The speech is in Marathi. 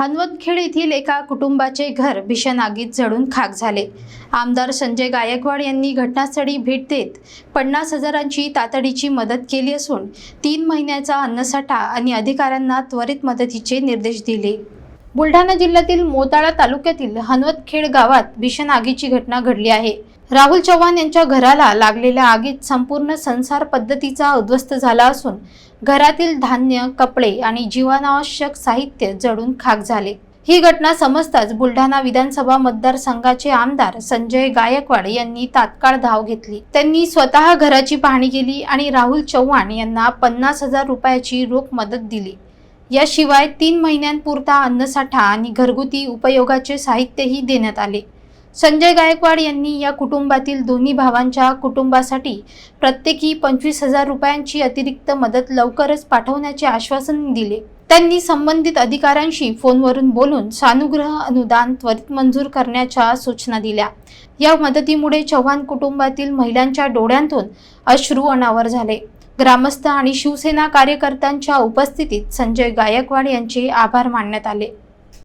हनवतखेड येथील एका कुटुंबाचे घर भीषण आगीत जळून खाक झाले. आमदार संजय गायकवाड यांनी घटनास्थळी भेट देत पन्नास हजारांची तातडीची मदत केली असून तीन महिन्याचा अन्नसाठा आणि अधिकाऱ्यांना त्वरित मदतीचे निर्देश दिले. बुलढाणा जिल्ह्यातील मोताळा तालुक्यातील हनवतखेड गावात भीषण आगीची घटना घडली आहे. राहुल चव्हाण यांच्या घराला लागलेल्या आगीत संपूर्ण संसार पद्धतीचा उद्ध्वस्त झाला असून घरातील धान्य कपडे आणि जीवनावश्यक साहित्य जळून खाक झाले. ही घटना समजताच बुलढाणा विधानसभा मतदारसंघाचे आमदार संजय गायकवाड यांनी तात्काळ धाव घेतली. त्यांनी स्वतः घराची पाहणी केली आणि राहुल चव्हाण यांना पन्नास हजार रुपयाची रोख मदत दिली. याशिवाय तीन महिन्यांपुरता अन्नसाठा आणि घरगुती उपयोगाचे साहित्यही देण्यात आले. संजय गायकवाड यांनी या कुटुंबातील दोन्ही भावांच्या कुटुंबासाठी प्रत्येकी पंचवीस हजार रुपयांची अतिरिक्त मदत लवकरच पाठवण्याचे आश्वासन दिले. त्यांनी संबंधित अधिकाऱ्यांशी फोनवरून बोलून सानुग्रह अनुदान त्वरित मंजूर करण्याच्या सूचना दिल्या. या मदतीमुळे चव्हाण कुटुंबातील महिलांच्या डोळ्यांतून अश्रू अनावर झाले. ग्रामस्थ आणि शिवसेना कार्यकर्त्यांच्या उपस्थितीत संजय गायकवाड यांचे आभार मानण्यात आले.